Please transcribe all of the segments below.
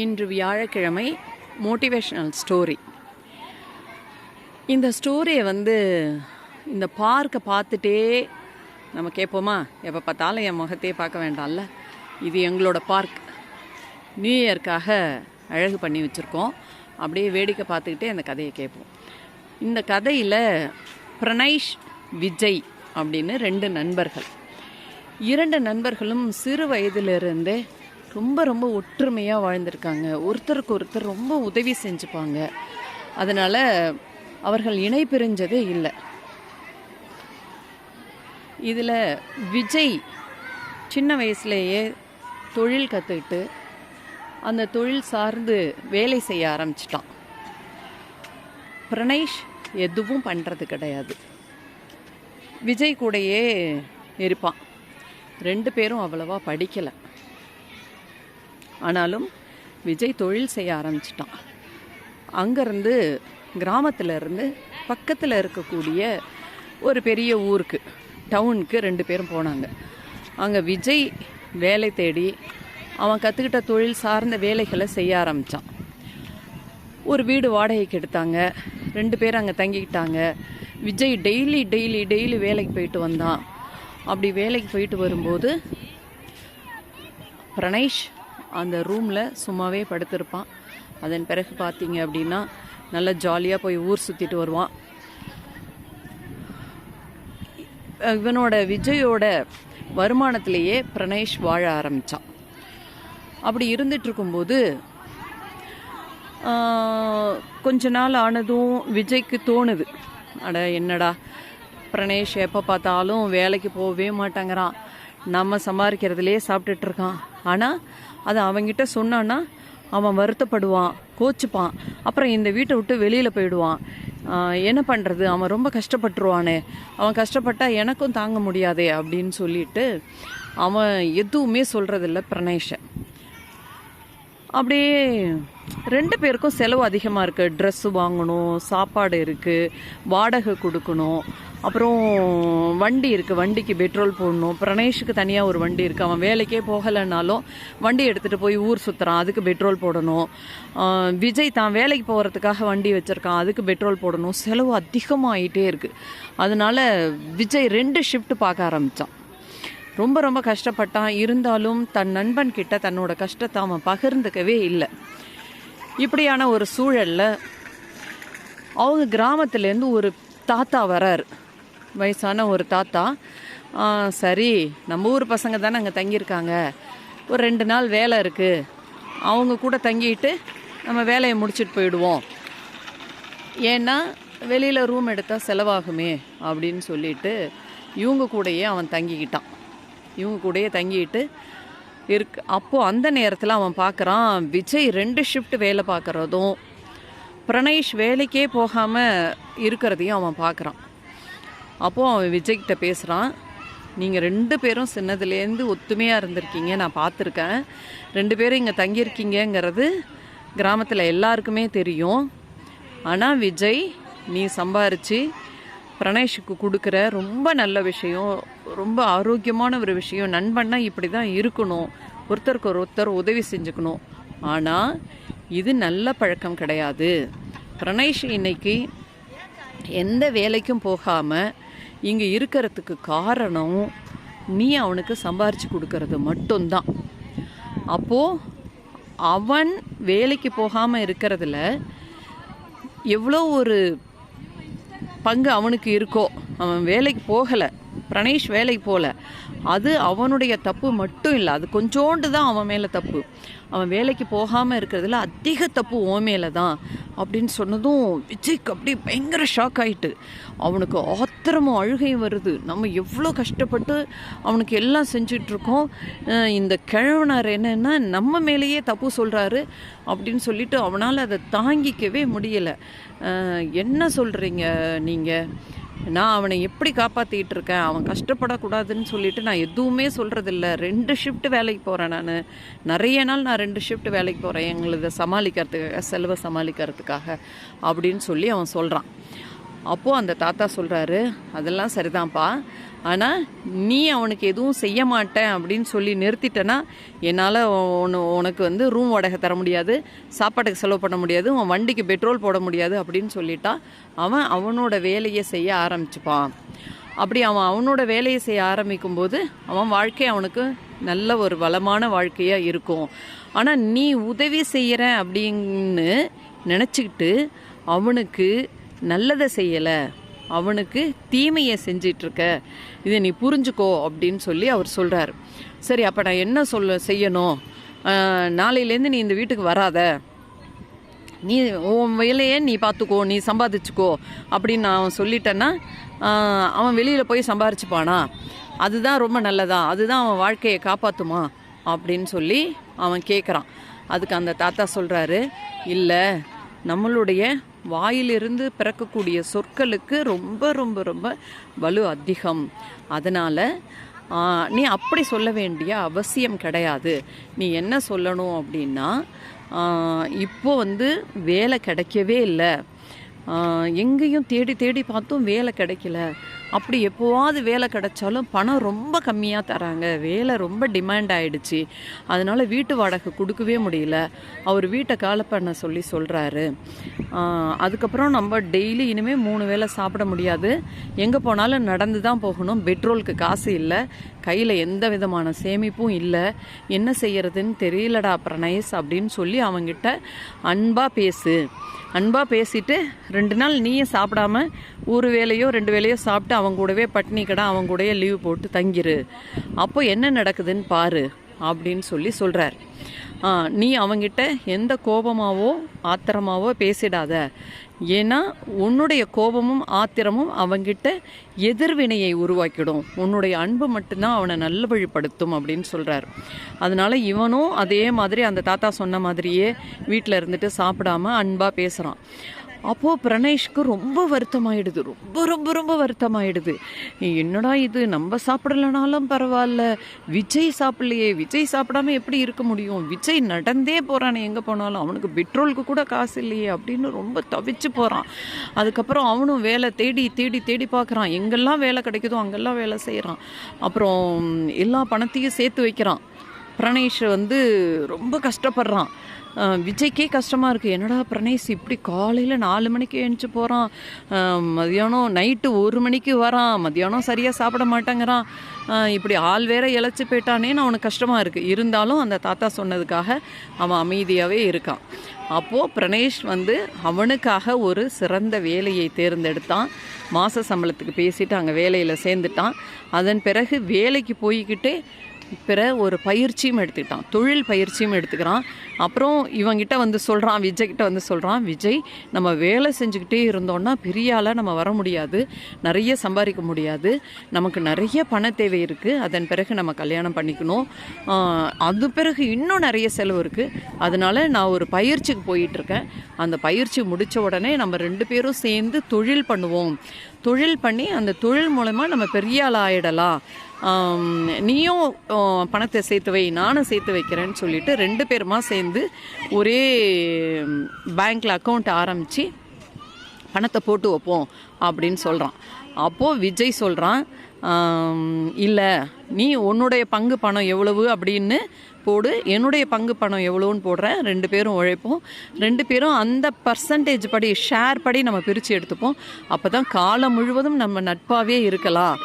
இன்று வியாழக்கிழமை motivational story இந்த ஸ்டோரியை வந்து இந்த பார்க்கை பார்த்துட்டே நம்ம கேட்போமா? எப்போ பார்த்தாலும் என் முகத்தையே பார்க்க வேண்டாம்ல? இது எங்களோட பார்க் நியூ இயர்க்காக அழகு பண்ணி வச்சுருக்கோம். அப்படியே வேடிக்கை பார்த்துக்கிட்டே அந்த கதையை கேட்போம். இந்த கதையில் பிரணைஷ் விஜய் அப்படின்னு ரெண்டு நண்பர்கள். இரண்டு நண்பர்களும் சிறு வயதிலிருந்தே ரொம்ப ரொம்ப ஒற்றுமையாக வாழ்ந்திருக்காங்க. ஒருத்தருக்கு ஒருத்தர் ரொம்ப உதவி செஞ்சுப்பாங்க. அதனால் அவர்கள் இணை பிரிஞ்சதே இல்லை. இதில் விஜய் சின்ன வயசுலேயே தொழில் கற்றுக்கிட்டு அந்த தொழில் சார்ந்து வேலை செய்ய ஆரம்பிச்சிட்டான். பிரணேஷ் எதுவும் பண்ணுறது கிடையாது. விஜய் கூடயே இருப்பான். ரெண்டு பேரும் அவ்வளவா படிக்கலை. ஆனாலும் விஜய் தொழில் செய்ய ஆரம்பிச்சிட்டான். அங்கேருந்து கிராமத்தில் இருந்து பக்கத்தில் இருக்கக்கூடிய ஒரு பெரிய ஊருக்கு டவுனுக்கு ரெண்டு பேரும் போனாங்க. அங்கே விஜய் வேலை தேடி அவன் கற்றுக்கிட்ட தொழில் சார்ந்த வேலைகளை செய்ய ஆரம்பித்தான் ஒரு வீடு வாடகைக்கு எடுத்தாங்க ரெண்டு பேர் அங்கே தங்கிக்கிட்டாங்க. விஜய் டெய்லி டெய்லி டெய்லி வேலைக்கு போயிட்டு வந்தான். அப்படி வேலைக்கு போயிட்டு வரும்போது பிரணேஷ் அந்த ரூமில் சும்மாவே படுத்திருப்பான். அதன் பிறகு பார்த்தீங்க அப்படின்னா நல்லா ஜாலியாக போய் ஊர் சுற்றிட்டு வருவான். இவனோட விஜயோட வருமானத்திலேயே பிரணேஷ் வாழ ஆரம்பித்தான் அப்படி இருந்துட்டு இருக்கும்போது கொஞ்ச நாள் ஆனதும் விஜய்க்கு தோணுது. அட என்னடா பிரணேஷ் எப்போ பார்த்தாலும் வேலைக்கு போகவே மாட்டேங்கிறான். நம்ம சம்பாதிக்கிறதுலையே சாப்பிட்டுட்டு இருக்கான். ஆனால் அதை அவங்கிட்ட சொன்னான்னா அவன் வருத்தப்படுவான் கோச்சுப்பான். அப்புறம் இந்த வீட்டை விட்டு வெளியில் போயிடுவான். என்ன பண்ணுறது அவன் ரொம்ப கஷ்டப்பட்டுருவானே. அவன் கஷ்டப்பட்டா எனக்கும் தாங்க முடியாதே அப்படின்னு சொல்லிட்டு அவன் எதுவுமே சொல்கிறதில்ல பிரணேஷை. அப்படியே ரெண்டு பேருக்கும் செலவு அதிகமாக இருக்குது ட்ரெஸ்ஸு வாங்கணும் சாப்பாடு இருக்குது வாடகை கொடுக்கணும். அப்புறம் வண்டி இருக்குது வண்டிக்கு பெட்ரோல் போடணும். பிரணேஷுக்கு தனியாக ஒரு வண்டி இருக்குது அவன் வேலைக்கே போகலைன்னாலும் வண்டி எடுத்துகிட்டு போய் ஊர் சுற்றுறான் அதுக்கு பெட்ரோல் போடணும். விஜய் தான் வேலைக்கு போகிறதுக்காக வண்டி வச்சுருக்கான். அதுக்கு பெட்ரோல் போடணும். செலவு அதிகமாகிட்டே இருக்குது அதனால் விஜய் ரெண்டு ஷிஃப்ட் பார்க்க ஆரம்பித்தான் ரொம்ப ரொம்ப கஷ்டப்பட்டான். இருந்தாலும் தன் நண்பன் கிட்ட தன்னோட கஷ்டத்தை அவன் பகிர்ந்துக்கவே இல்லை. இப்படியான ஒரு சூழலில் அவங்க கிராமத்துலேருந்து ஒரு தாத்தா வராரு. வயசான ஒரு தாத்தா. சரி நம்ம ஊர் பசங்க தானே அங்கே தங்கியிருக்காங்க. ஒரு ரெண்டு நாள் வேலை இருக்குது அவங்க கூட தங்கிட்டு நம்ம வேலையை முடிச்சுட்டு போயிடுவோம். ஏன்னா வெளியில் ரூம் எடுத்தால் செலவாகுமே அப்படின்னு சொல்லிட்டு இவங்க கூடயே அவன் தங்கிக்கிட்டான். இவங்க கூடயே தங்கிட்டு இருக்கு. அப்போது அந்த நேரத்தில் அவன் பார்க்குறான் விஜய் ரெண்டு ஷிஃப்ட் வேலை பார்க்குறதும் பிரணேஷ் வேலைக்கே போகாமல் இருக்கிறதையும் அவன் பார்க்குறான் அப்போது அவன் விஜய்கிட்ட பேசுகிறான் நீங்கள் ரெண்டு பேரும் சின்னதுலேருந்து ஒத்துமையாக இருந்திருக்கீங்க. நான் பார்த்துருக்கேன். ரெண்டு பேரும் இங்கே தங்கியிருக்கீங்கங்கிறது கிராமத்தில் எல்லாருக்குமே தெரியும். ஆனால் விஜய் நீ சம்பாரித்து பிரணேஷுக்கு கொடுக்குற ரொம்ப நல்ல விஷயம் ரொம்ப ஆரோக்கியமான ஒரு விஷயம். நண்பன்னா இப்படி தான் இருக்கணும். ஒருத்தருக்கு ஒருத்தர் உதவி செஞ்சுக்கணும். ஆனால் இது நல்ல பழக்கம் கிடையாது. பிரணேஷ் இன்னைக்கு எந்த வேலைக்கும் போகாமல் இங்கே இருக்கிறதுக்கு காரணம் நீ அவனுக்கு சம்பாரித்து கொடுக்கறது மட்டும்தான். அப்போது அவன் வேலைக்கு போகாமல் இருக்கிறதுல எவ்வளோ ஒரு பங்கு அவனுக்கு இருக்கோ அவன் வேலைக்கு போகலை. பிரணேஷ் வேலைக்கு போகல அது அவனுடைய தப்பு மட்டும் இல்லை அது கொஞ்சோண்டு தான் அவன் மேலே தப்பு. அவன் வேலைக்கு போகாமல் இருக்கிறதுல அதிக தப்பு உன் மேலே தான் அப்படின்னு சொன்னதும் விஜய்க்கு அப்படியே பயங்கர ஷாக் ஆயிட்டு. அவனுக்கு ஆத்திரமும் அழுகையும் வருது. நம்ம எவ்வளோ கஷ்டப்பட்டு அவனுக்கு எல்லாம் செஞ்சிட்ருக்கோம். இந்த கிழவனார் என்னென்னா நம்ம மேலேயே தப்பு சொல்கிறாரு அப்படின்னு சொல்லிட்டு அவனால் அதை தாங்கிக்கவே முடியலை. என்ன சொல்கிறீங்க நீங்கள் நான் அவனை எப்படி காப்பாற்றிட்டு இருக்கேன் அவன் கஷ்டப்படக்கூடாதுன்னு சொல்லிட்டு நான் எதுவுமே சொல்கிறதில்ல ரெண்டு ஷிஃப்ட் வேலைக்கு போகிறேன் நான். நிறைய நாள் நான் ரெண்டு ஷிஃப்ட் வேலைக்கு போகிறேன் எங்களை சமாளிக்கிறதுக்காக செலவை சமாளிக்கிறதுக்காக அப்படின்னு சொல்லி அவன் சொல்கிறான் அப்போது அந்த தாத்தா சொல்கிறாரு அதெல்லாம் சரிதான்ப்பா. ஆனால் நீ அவனுக்கு எதுவும் செய்ய மாட்டேன் அப்படின்னு சொல்லி நிறுத்திட்டேன்னா என்னால் உன் உனக்கு வந்து ரூம் வாடகை தர முடியாது சாப்பாட்டுக்கு செலவு பண்ண முடியாது உன் வண்டிக்கு பெட்ரோல் போட முடியாது அப்படின்னு சொல்லிட்டா அவன் அவனோட வேலையை செய்ய ஆரம்பிச்சுப்பான். அப்படி அவன் அவனோட வேலையை செய்ய ஆரம்பிக்கும்போது அவன் வாழ்க்கை அவனுக்கு நல்ல ஒரு வளமான வாழ்க்கையாக இருக்கும். ஆனால் நீ உதவி செய்கிறேன் அப்படின்னு நினச்சிக்கிட்டு அவனுக்கு நல்லதை செய்யலை. அவனுக்கு தீமையை செஞ்சிட்ருக்க. இதை நீ புரிஞ்சுக்கோ அப்படின்னு சொல்லி அவர் சொல்கிறார் சரி அப்போ நான் என்ன சொல்ல செய்யணும்? நாளையிலேருந்து நீ இந்த வீட்டுக்கு வராத. நீ உன் வேலையே நீ பார்த்துக்கோ நீ சம்பாதிச்சுக்கோ அப்படின்னு நான் அவன் சொல்லிட்டேன்னா அவன் வெளியில் போய் சம்பாரிச்சுப்பானா? அதுதான் ரொம்ப நல்லதா? அதுதான் அவன் வாழ்க்கையை காப்பாற்றுமா அப்படின்னு சொல்லி அவன் கேட்குறான் அதுக்கு அந்த தாத்தா சொல்கிறாரு இல்லை நம்மளுடைய வாயிலிருந்து பிறக்கக்கூடிய சொற்களுக்கு ரொம்ப ரொம்ப ரொம்ப வலு அதிகம். அதனால் நீ அப்படி சொல்ல வேண்டிய அவசியம் கிடையாது. நீ என்ன சொல்லணும் அப்படின்னா இப்போ வந்து வேலை கிடைக்கவே இல்லை. எங்கேயும் தேடி தேடி பார்த்தும் வேலை கிடைக்கல. அப்படி எப்போவாவது வேலை கிடைச்சாலும் பணம் ரொம்ப கம்மியாக தராங்க. வேலை ரொம்ப டிமாண்ட் ஆகிடுச்சி அதனால் வீட்டு வாடகை கொடுக்கவே முடியல. அவர் வீட்டை காலை பண்ண சொல்லி சொல்கிறாரு அதுக்கப்புறம் நம்ம டெய்லி இனிமேல் மூணு வேளை சாப்பிட முடியாது. எங்கே போனாலும் நடந்து தான் போகணும். பெட்ரோலுக்கு காசு இல்லை. கையில் எந்த விதமான சேமிப்பும் இல்லை. என்ன செய்யறதுன்னு தெரியலடா பிரணயஸ் அப்படின்னு சொல்லி அவங்கிட்ட அன்பாக பேசு. அன்பாக பேசிட்டு ரெண்டு நாள் நீயும் சாப்பிடாம ஒரு வேலையோ ரெண்டு வேலையோ சாப்பிட்டு அவங்க கூடவே பட்னி கடை அவங்க கூடயே லீவ் போட்டு தங்கிரு. அப்போ என்ன நடக்குதுன்னு பாரு அப்படின்னு சொல்லி சொல்கிறார் நீ அவங்கிட்ட எந்த கோபமாவோ ஆத்திரமாவோ பேசிடாத. ஏன்னா உன்னுடைய கோபமும் ஆத்திரமும் அவங்கிட்ட எதிர்வினையை உருவாக்கிடும். உன்னுடைய அன்பு மட்டும்தான் அவனை நல்ல வழிப்படுத்தும் அப்படின்னு சொல்கிறார் அதனால இவனும் அதே மாதிரி அந்த தாத்தா சொன்ன மாதிரியே வீட்டில் இருந்துட்டு சாப்பிடாம அன்பாக பேசுகிறான் அப்போது பிரணேஷ்க்கு ரொம்ப வருத்தமாயிடுது ரொம்ப ரொம்ப ரொம்ப வருத்தமாயிடுது. என்னடா இது நம்ம சாப்பிடலனாலும் பரவாயில்ல விஜய் சாப்பிடலையே விஜய் சாப்பிடாம எப்படி இருக்க முடியும்? விஜய் நடந்தே போகிறானே எங்கே போனாலும். அவனுக்கு பெட்ரோலுக்கு கூட காசு இல்லையே அப்படின்னு ரொம்ப தவிச்சு போகிறான் அதுக்கப்புறம் அவனும் வேலை தேடி தேடி தேடி பார்க்குறான். எங்கெல்லாம் வேலை கிடைக்குதோ அங்கெல்லாம் வேலை செய்கிறான் அப்புறம் எல்லா பணத்தையும் சேர்த்து வைக்கிறான். பிரணேஷ் வந்து ரொம்ப கஷ்டப்படுறான். விஜய்க்கே கஷ்டமாக இருக்குது என்னடா பிரணேஷ் இப்படி காலையில் நாலு மணிக்கு எழுந்துச்சு போகிறான் மதியானம் நைட்டு ஒரு மணிக்கு வரான். மதியானம் சரியாக சாப்பிட மாட்டேங்கிறான். இப்படி ஆள் வேற இழைச்சி போயிட்டானேன்னு அவனுக்கு கஷ்டமாக இருக்குது இருந்தாலும் அந்த தாத்தா சொன்னதுக்காக அவன் அமைதியாகவே இருக்கான். அப்போது பிரணேஷ் வந்து அவனுக்காக ஒரு சிறந்த வேலையை தேர்ந்தெடுத்தான். மாத சம்பளத்துக்கு பேசிட்டு அங்கே வேலையில் சேர்ந்துட்டான். அதன் பிறகு வேலைக்கு போய்கிட்டே பிற ஒரு பயிற்சியும் எடுத்துக்கிட்டான். தொழில் பயிற்சியும் எடுத்துக்கிறான். அப்புறம் இவங்கிட்ட வந்து சொல்கிறான் விஜய் கிட்ட வந்து சொல்கிறான் விஜய் நம்ம வேலை செஞ்சுக்கிட்டே இருந்தோம்னா பெரிய ஆளாக நம்ம வர முடியாது நிறைய சம்பாதிக்க முடியாது நமக்கு நிறைய பண தேவை இருக்குது அதன் பிறகு நம்ம கல்யாணம் பண்ணிக்கணும். அது பிறகு இன்னும் நிறைய செலவு இருக்குது அதனால நான் ஒரு பயிற்சிக்கு போயிட்டுருக்கேன். அந்த பயிற்சி முடித்த உடனே நம்ம ரெண்டு பேரும் சேர்ந்து தொழில் பண்ணுவோம். தொழில் பண்ணி அந்த தொழில் மூலமா நம்ம பெரிய ஆள் ஆகிடலாம் நீயும் பணத்தை சேர்த்து வை நானும் சேர்த்து வைக்கிறேன்னு சொல்லிட்டு ரெண்டு பேருமா சேர்ந்து ஒரே பேங்க்கில் அக்கௌண்ட் ஆரம்பித்து பணத்தை போட்டு வைப்போம் அப்படின்னு சொல்கிறான் அப்போது விஜய் சொல்கிறான் இல்லை நீ உன்னுடைய பங்கு பணம் எவ்வளவு அப்படின்னு போடு என்னுடைய பங்கு பணம் எவ்வளோன்னு போடுறேன் ரெண்டு பேரும் உழைப்போம். ரெண்டு பேரும் அந்த பர்சன்டேஜ் படி ஷேர் படி நம்ம பிரித்து எடுத்துப்போம். அப்போ தான் காலம் முழுவதும் நம்ம நட்பாகவே இருக்கலாம்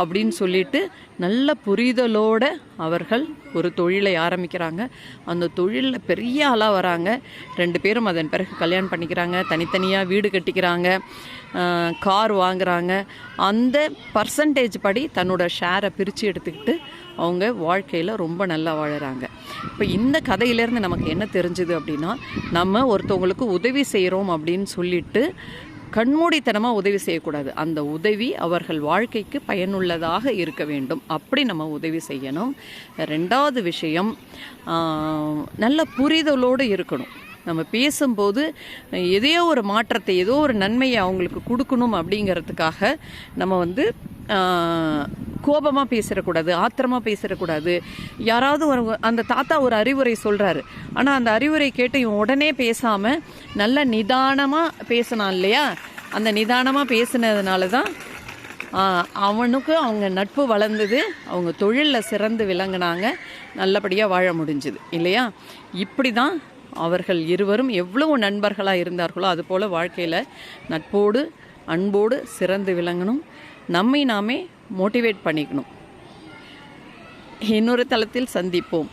அப்படின்னு சொல்லிட்டு நல்ல புரிதலோட அவர்கள் ஒரு தொழிலை ஆரம்பிக்கிறாங்க. அந்த தொழிலில் பெரிய ஆளாக வராங்க. ரெண்டு பேரும் அதன் பிறகு கல்யாணம் பண்ணிக்கிறாங்க. தனித்தனியாக வீடு கட்டிக்கிறாங்க. கார் வாங்குகிறாங்க அந்த பர்சன்டேஜ் படி தன்னோட ஷேரை பிரித்து எடுத்துக்கிட்டு அவங்க வாழ்க்கையில் ரொம்ப நல்லா வாழறாங்க. இப்போ இந்த கதையிலேருந்து நமக்கு என்ன தெரிஞ்சுது அப்படின்னா நம்ம ஒருத்தவங்களுக்கு உதவி செய்கிறோம் அப்படின்னு சொல்லிட்டு கண்மூடித்தனமாக உதவி செய்யக்கூடாது. அந்த உதவி அவர்கள் வாழ்க்கைக்கு பயனுள்ளதாக இருக்க வேண்டும். அப்படி நம்ம உதவி செய்யணும். ரெண்டாவது விஷயம் நல்ல புரிதலோடு இருக்கணும். நம்ம பேசும்போது எதையோ ஒரு மாற்றத்தை ஏதோ ஒரு நன்மையை அவங்களுக்கு கொடுக்கணும் அப்படிங்கிறதுக்காக நம்ம வந்து கோபமாக பேசிடக்கூடாது ஆத்திரமாக பேசிடக்கூடாது யாராவது ஒரு அந்த தாத்தா ஒரு அறிவுரை சொல்கிறாரு ஆனால் அந்த அறிவுரை கேட்டு இவன் உடனே பேசாமல் நல்ல நிதானமாக பேசினான் இல்லையா? அந்த நிதானமாக பேசினதுனால தான் அவனுக்கு அவங்க நட்பு வளர்ந்தது அவங்க தொழிலில் சிறந்து விளங்கினாங்க நல்லபடியாக வாழ முடிஞ்சுது இல்லையா? இப்படி தான் அவர்கள் இருவரும் எவ்வளவு நண்பர்களாக இருந்தார்களோ அதுபோல் வாழ்க்கையில் நட்போடு அன்போடு சிறந்து விளங்கணும். நம்மை நாமே மோட்டிவேட் பண்ணிக்கணும். இன்னொரு தளத்தில் சந்திப்போம்.